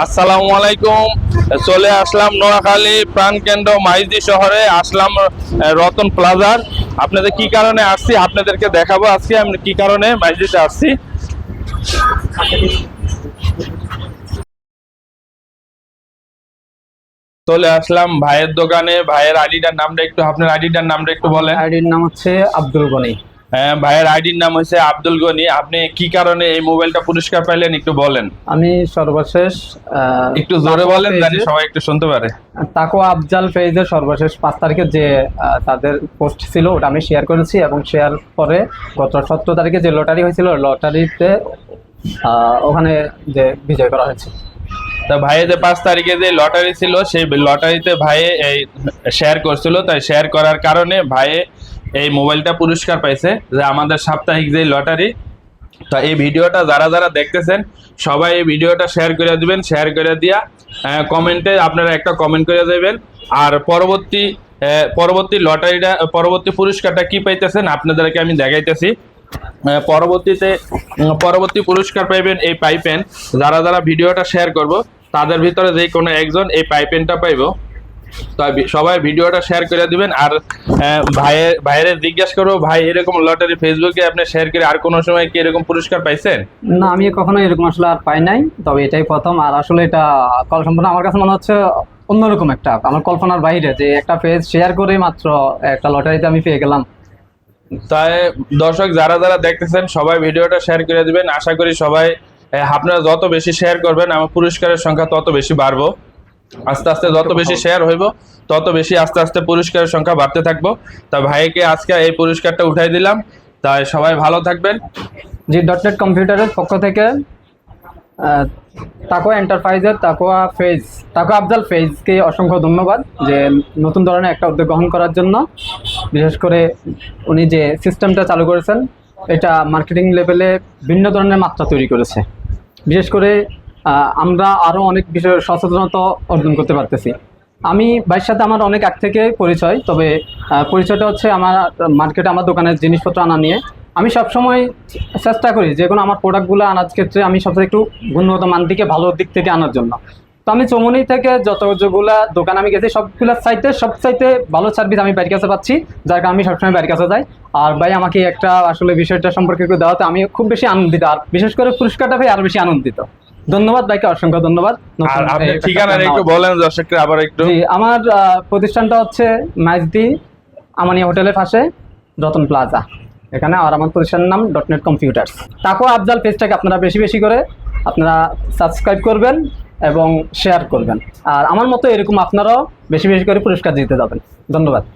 আসসালামু আলাইকুম। চলে আসলাম নোয়াখালী প্রাণকেন্দ্র মাইজদি শহরে। আসলাম রতন প্লাজার। আপনাদের কি কারণে আসছি আপনাদেরকে দেখাবো আজকে। আমি কি কারণে মাইজদিতে আসছি? চলে আসলাম ভাইয়ের দোকানে। ভাইয়ের আইডিটার নামটা একটু আপনার আইডিটার নামটা একটু বলেন। আইডির নাম হচ্ছে আব্দুল গনি। ভাইয়ের আইডির নাম হচ্ছে আব্দুল গনি। আপনি কি কারণে এই মোবাইলটা পুরস্কার পাইলেন একটু বলেন। আমি সর্বশেষ একটু জোরে বলেন জানি সবাই একটু শুনতে পারে। তাকো আফজাল পেজের সর্বশেষ পাঁচ তারিখে যে তাদের পোস্ট ছিল ওটা আমি শেয়ার করেছি এবং শেয়ার পরে গত সতেরো তারিখে যে লটারি হয়েছিল লটারিতে আহ, ওখানে যে বিজয় করা হয়েছে। তা ভাইয়ে যে পাঁচ তারিখে যে লটারি ছিল সেই লটারিতে ভাইয়ে এই শেয়ার করছিল। তাই শেয়ার করার কারণে ভাইয়ে এই মোবাইলটা পুরস্কার পাইছে যে আমাদের সাপ্তাহিক যে লটারি, তো এই ভিডিওটা যারা যারা দেখতেছেন, সবাই এই ভিডিওটা শেয়ার করে দিবেন শেয়ার করে দিয়া কমেন্টে আপনারা একটা কমেন্ট করে দেবেন আর পরবর্তী পরবর্তী লটারিটা, পরবর্তী পুরস্কারটা কি পাইতেছেন আপনাদেরকে আমি দেখাইতেছি। পরবর্তীতে পরবর্তী পুরস্কার পাইবেন এই পাইপেন যারা যারা ভিডিওটা শেয়ার করব, তাদের ভিতরে যে কোনো একজন এই পাইপেনটা পাইবো। সবাই ভিডিওটা শেয়ার করে দিবেন। আর ভাইয়ের ভাইয়ের জিজ্ঞাসা করব ভাই এরকম লটারি ফেসবুকে আপনি শেয়ার করে আর কোনো সময় কি এরকম পুরস্কার পাইছেন? না আমি কখনো এরকম আসলে আর পাই নাই তবে এটাই প্রথম। আর আসলে এটা কল সম্পূর্ণ আমার কাছে মনে হচ্ছে অন্যরকম একটা। আমার কল্পনার বাইরে যে একটা পেজ শেয়ার করে মাত্র একটা লটারিতে আমি পেয়ে গেলাম। তাই দর্শক যারা যারা দেখতেছেন সবাই ভিডিওটা শেয়ার করে দিবেন। আশা করি সবাই আপনারা যত বেশি শেয়ার করবেন আমার পুরস্কারের সংখ্যা তত বেশি বাড়বো। আস্তে আস্তে যত বেশি শেয়ার হইব তত বেশি আস্তে আস্তে পুরস্কারের সংখ্যা বাড়তে থাকব। তা ভাইকে আজকে এই পুরস্কারটা উঠাই দিলাম। তাই সবাই ভালো থাকবেন। জি ডটনেট কম্পিউটারের পক্ষ থেকে তাকোয়া এন্টারপ্রাইজের তাকোয়া ফেজ তাকোয়া আফজাল ফেজকে অসংখ্য ধন্যবাদ যে নতুন ধরনের একটা উদ্যোগ গ্রহণ করার জন্য। বিশেষ করে উনি যে সিস্টেমটা চালু করেছেন এটা মার্কেটিং লেভেলে ভিন্ন ধরনের মাত্রা তৈরি করেছে। বিশেষ করে আমরা আরও অনেক বিষয়ে সচেতনতা অর্জন করতে পারতেছি। আমি ভাইয়ের সাথে আমার অনেক আগ থেকে পরিচয়, তবে পরিচয়টা হচ্ছে আমার মার্কেটে আমার দোকানের জিনিসপত্র আনা নিয়ে। আমি সবসময় চেষ্টা করি যে কোনো আমার প্রোডাক্টগুলো আনার ক্ষেত্রে আমি সবসময় একটু গুণগত মান দিকে ভালো দিক থেকে আনার জন্য। তো আমি চমনি থেকে যত যেগুলা দোকান আমি গেছি সবগুলোর চাইতে সব চাইতে ভালো সার্ভিস আমি বাড়ির কাছে পাচ্ছি, যার কারণে আমি সবসময় বাড়ির কাছে যাই। আর ভাই আমাকে একটা আসলে বিষয়টা সম্পর্কে একটু দেওয়াতে আমি খুব বেশি আনন্দিত, আর বিশেষ করে পুরস্কারটা পেয়ে আরও বেশি আনন্দিত। ধন্যবাদ ভাইকে অসংখ্য ধন্যবাদ। আর ঠিকানা একটু বলেন দর্শকরা আবার একটু। আমার প্রতিষ্ঠানটা হচ্ছে মাইজদি আমানিয়া হোটেলের পাশে রতন প্লাজা। এখানে আর আমার প্রতিষ্ঠানের নাম. ডটনেট কম্পিউটার্স তাকেও আফজাল পেজটাকে আপনারা বেশি বেশি করে আপনারা সাবস্ক্রাইব করবেন এবং শেয়ার করবেন। আর আমার মতো এরকম আপনারাও বেশি বেশি করে পুরস্কার জিতে যাবেন। ধন্যবাদ।